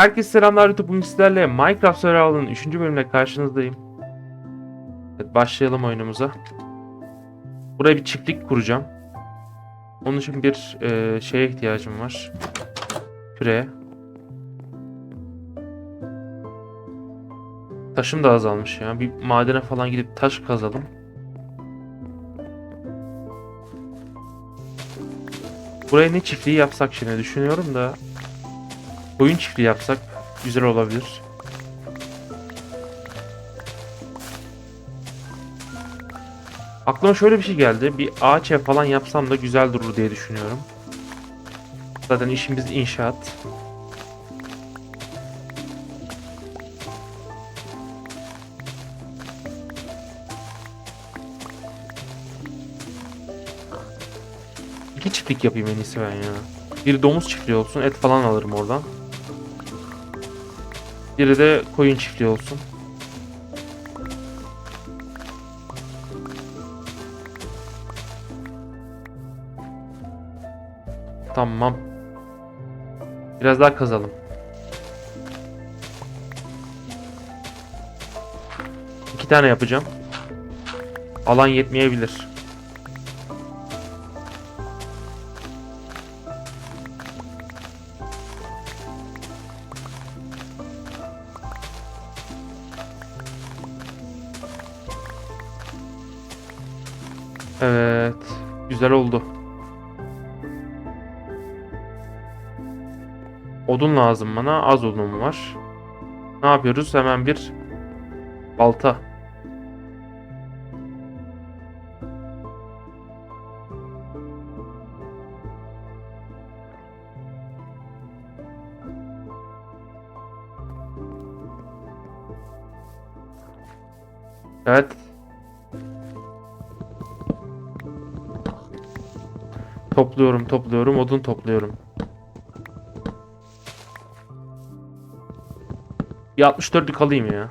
Herkese selamlar YouTube. Bugün sizlerle Minecraft Survival'ın 3. bölümüne karşınızdayım. Evet, başlayalım oyunumuza. Buraya bir çiftlik kuracağım. Onun için bir e, şeye ihtiyacım var. Küreye. Taşım da azalmış ya. Bir madene falan gidip taş kazalım. Buraya ne çiftliği yapsak şimdi düşünüyorum da Koyun çiftliği yapsak güzel olabilir. Aklıma şöyle bir şey geldi. Bir ağaç ev falan yapsam da güzel durur diye düşünüyorum. Zaten işimiz inşaat. İki çiftlik yapayım en iyisi ben ya. Bir domuz çiftliği olsun. Et falan alırım oradan. Biri de koyun çiftliği olsun. Tamam. Biraz daha kazalım. İki tane yapacağım. Alan yetmeyebilir. Odun lazım bana. Az odun var. Ne yapıyoruz? Hemen bir balta. Evet. Topluyorum, topluyorum, odun topluyorum. Bir 64'lük alayım ya.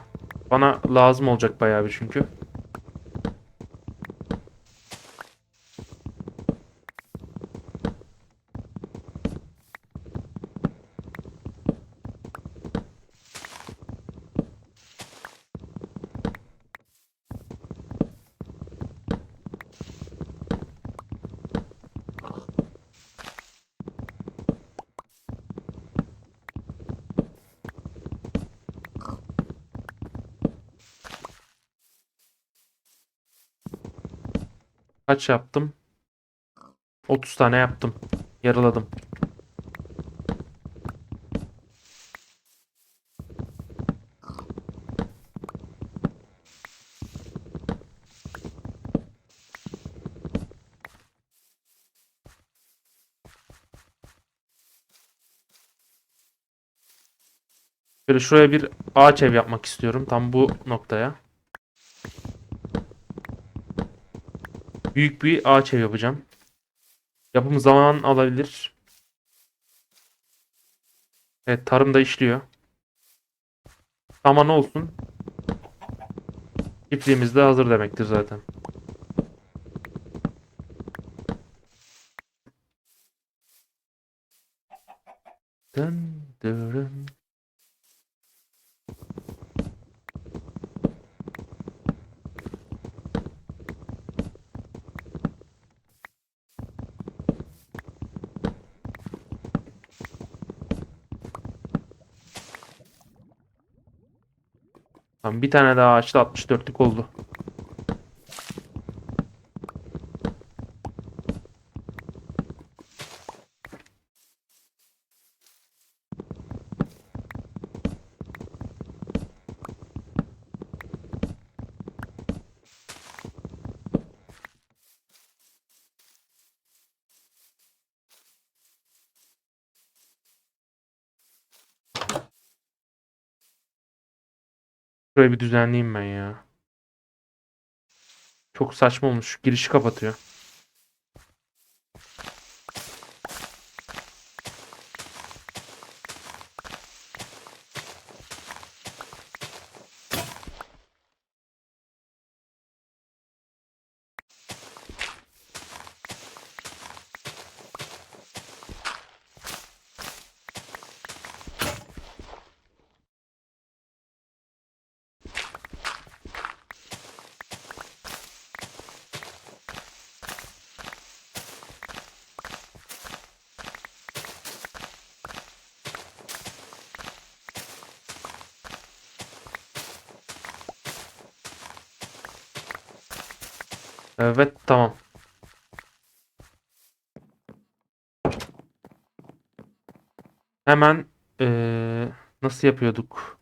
Bana lazım olacak bayağı bir çünkü. Kaç yaptım? 30 tane yaptım. Yarıladım. Böyle şuraya bir ağaç ev yapmak istiyorum. Tam bu noktaya. Büyük bir ağaç ev yapacağım. Yapım zaman alabilir. Evet tarım da işliyor. Ama ne olsun. Çiftliğimiz de hazır demektir zaten. Dın dırın. Tamam, bir tane daha ağaçta 64'lük oldu. Şurayı bir düzenleyeyim ben ya. Çok saçma olmuş. Girişi kapatıyor. Evet tamam. Hemen eee, nasıl yapıyorduk?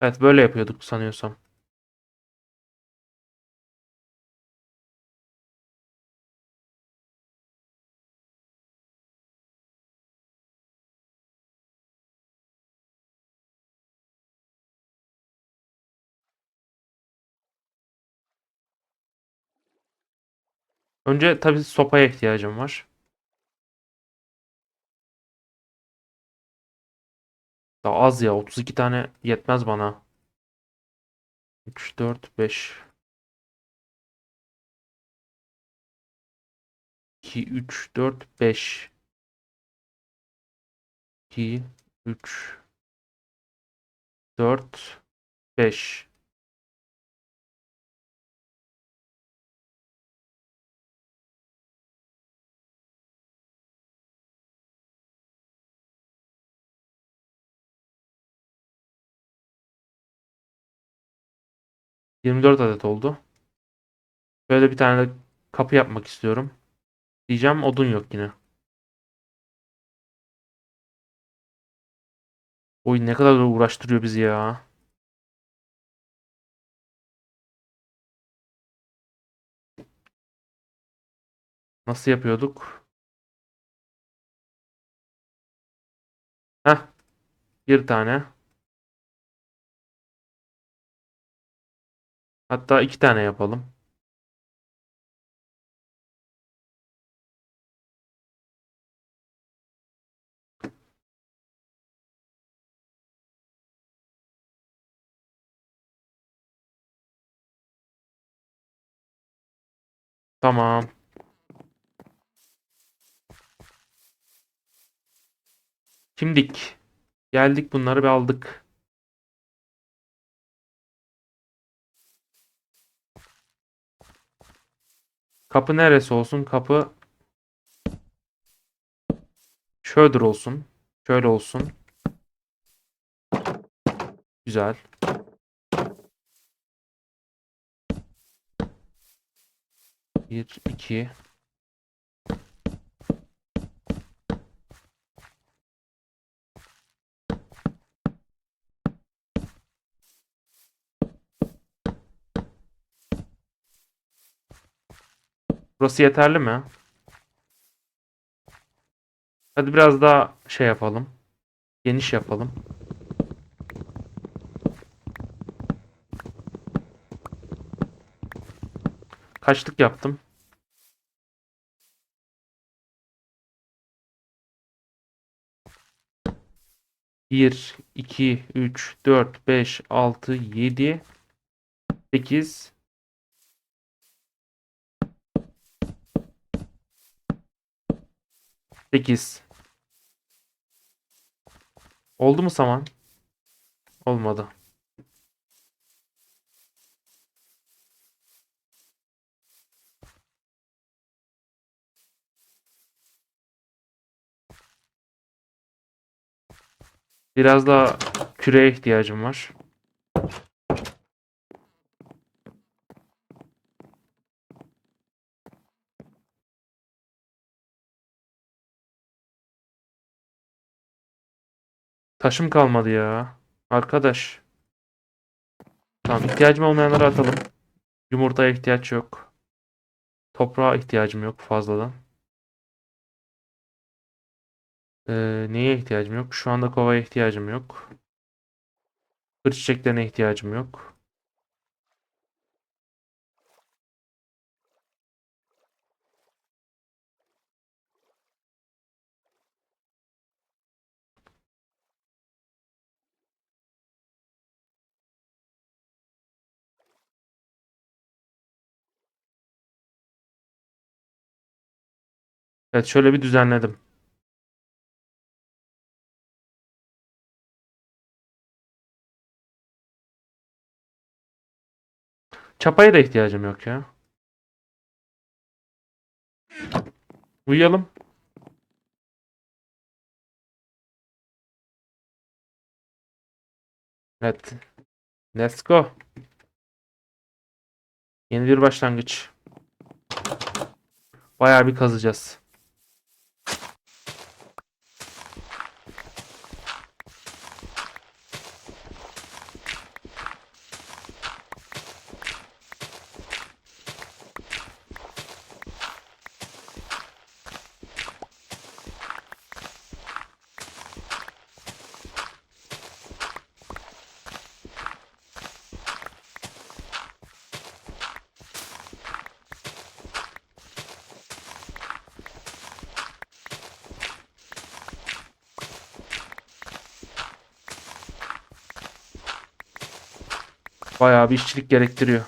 Evet böyle yapıyorduk sanıyorsam. Önce tabii sopaya ihtiyacım var. Daha az ya 32 tane yetmez bana. 3 4 5 2 3 4 5 2 3 4 5 24 adet oldu. Böyle bir tane kapı yapmak istiyorum. Diyeceğim odun yok yine. Oy ne kadar uğraştırıyor bizi ya. Nasıl yapıyorduk? Heh. Bir tane. Hatta iki tane yapalım. Tamam. Şimdik. Geldik bunları bir aldık. Kapı neresi olsun? Kapı şöyle olsun. Şöyle olsun. Güzel. Bir, iki. Burası yeterli mi? Hadi biraz daha şey yapalım. Geniş yapalım. Kaçlık yaptım? Bir, iki, üç, dört, beş, altı, yedi, sekiz, sekiz. Oldu mu saman? Olmadı. Biraz daha küreye ihtiyacım var. Taşım kalmadı ya. Arkadaş. Tamam ihtiyacım olmayanları atalım. Yumurtaya ihtiyaç yok. Toprağa ihtiyacım yok fazladan. Ee, neye ihtiyacım yok? Şu anda kovaya ihtiyacım yok. Kır çiçeklerine ihtiyacım yok. Evet şöyle bir düzenledim. Çapaya da ihtiyacım yok ya. Uyuyalım. Evet. Let's go. Yeni bir başlangıç. Bayağı bir kazacağız. Bayağı bir işçilik gerektiriyor.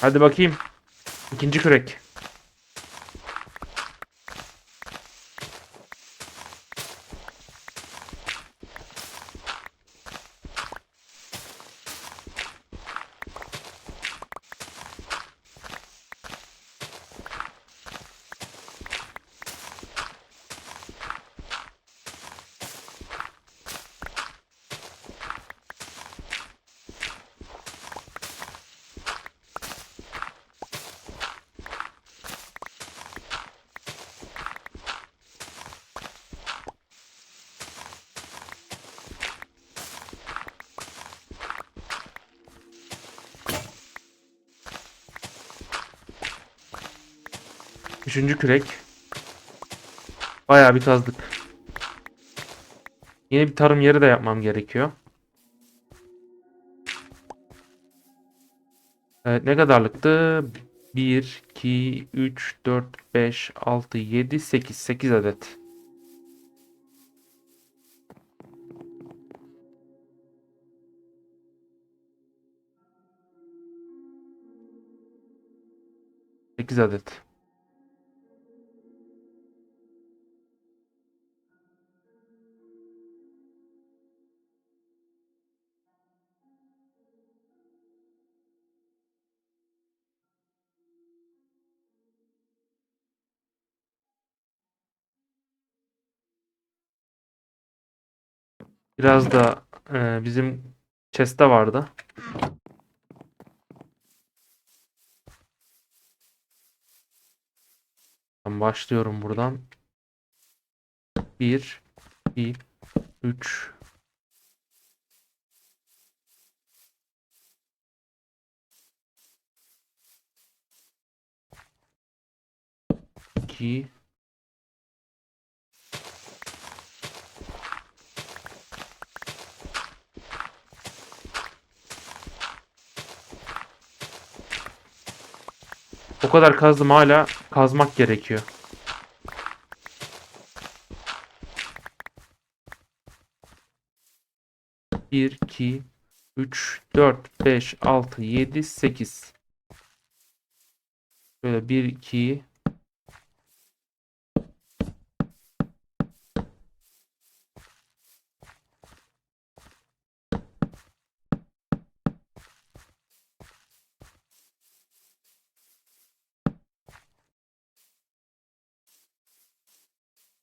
Hadi bakayım. İkinci kürek. Üçüncü kürek. Bayağı bir kazdık. Yeni bir tarım yeri de yapmam gerekiyor. Evet ne kadarlıktı? 1, 2, 3, 4, 5, 6, 7, 8. 8 adet. Sekiz adet. Biraz da e, bizim chest'te vardı. Ben başlıyorum buradan. 1 2 3 2 O kadar kazdım hala kazmak gerekiyor. Bir, iki, üç, dört, beş, altı, yedi, sekiz. Böyle bir, iki,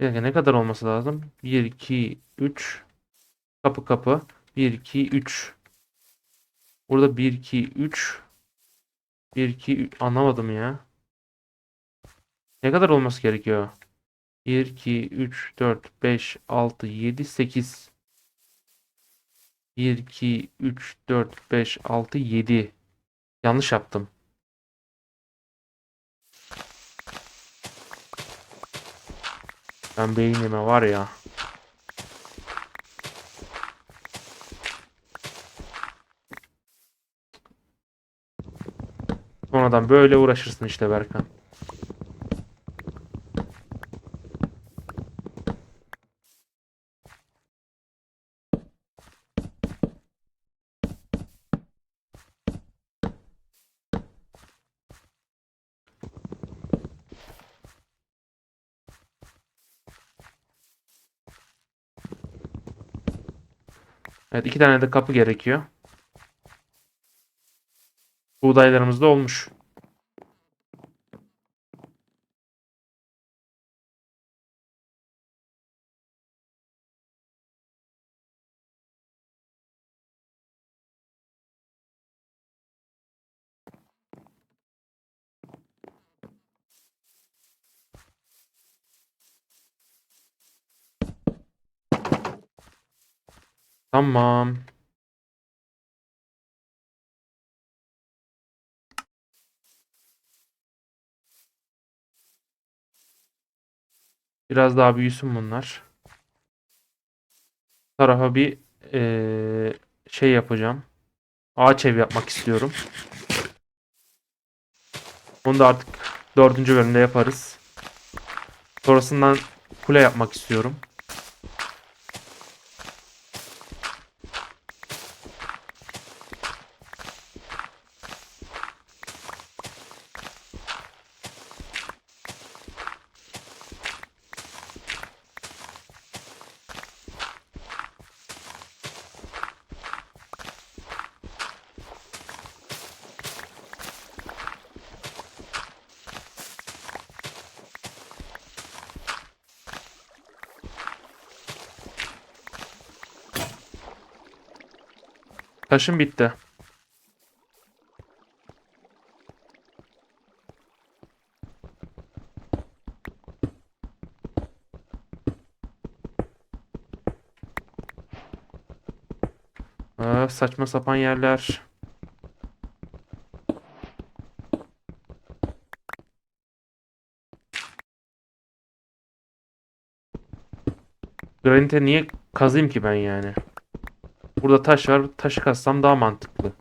Dakika ne kadar olması lazım? 1, 2, 3. Kapı kapı. 1, 2, 3. Burada 1, 2, 3. 1, 2, 3. Anlamadım ya. Ne kadar olması gerekiyor? 1, 2, 3, 4, 5, 6, 7, 8. 1, 2, 3, 4, 5, 6, 7. Yanlış yaptım. Ben beynime var ya. Sonradan böyle uğraşırsın işte Berkan. Evet iki tane de kapı gerekiyor. Buğdaylarımız da olmuş. Tamam. Biraz daha büyüsün bunlar. Bu tarafa bir eee, şey yapacağım. Ağaç ev yapmak istiyorum. Onu da artık dördüncü bölümde yaparız. Sonrasından kule yapmak istiyorum. Taşım bitti. Aa, saçma sapan yerler. Granite niye kazayım ki ben yani? Burada taş var. Taşı kazsam daha mantıklı.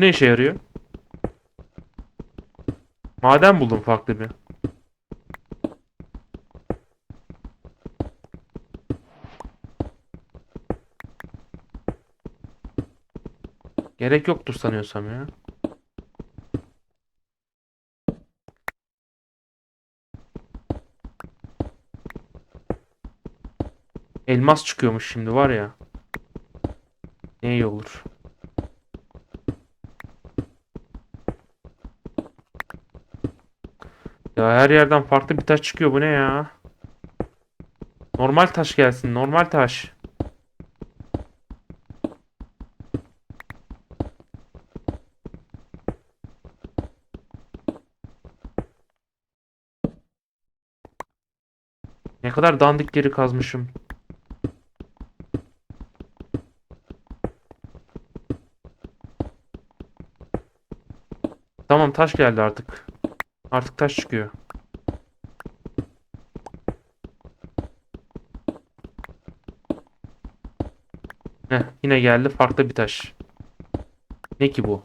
Ne işe yarıyor? Maden buldum farklı bir. Gerek yoktur sanıyorsam ya. Elmas çıkıyormuş şimdi var ya. Ne iyi olur. Ya her yerden farklı bir taş çıkıyor. Bu ne ya? Normal taş gelsin. Normal taş. Ne kadar dandik geri kazmışım. Tamam taş geldi artık. Artık taş çıkıyor. Heh, yine geldi farklı bir taş. Ne ki bu?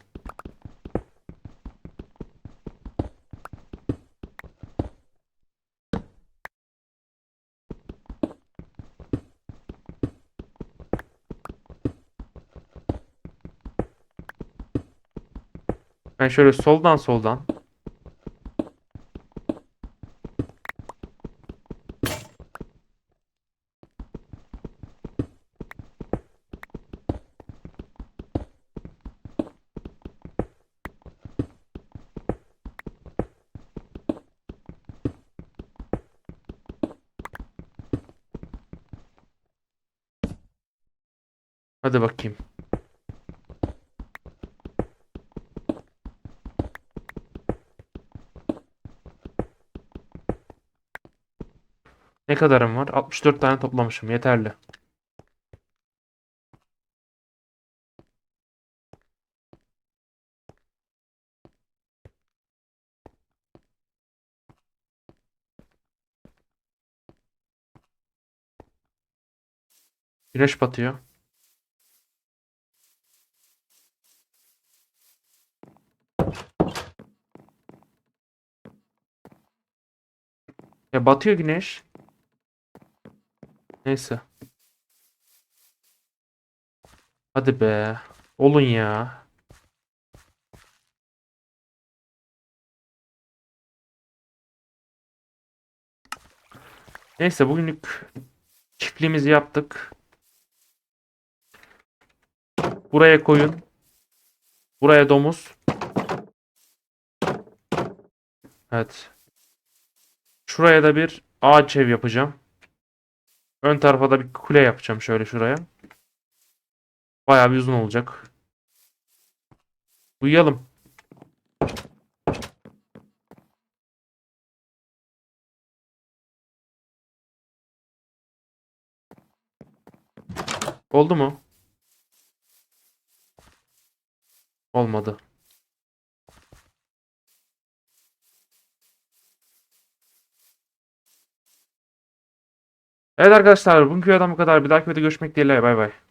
Ben şöyle soldan soldan Hadi bakayım. Ne kadarım var? 64 tane toplamışım. Yeterli. Güneş batıyor. Batıyor güneş. Neyse. Hadi be. Olun ya. Neyse bugünlük çiftliğimizi yaptık. Buraya koyun. Buraya domuz. Evet. Şuraya da bir ağaç ev yapacağım. Ön tarafa da bir kule yapacağım şöyle şuraya. Bayağı bir uzun olacak. Uyuyalım. Oldu mu? Olmadı. Evet arkadaşlar bugünkü videodan bu kadar. Bir dahaki videoda görüşmek dileğiyle. Bay bay.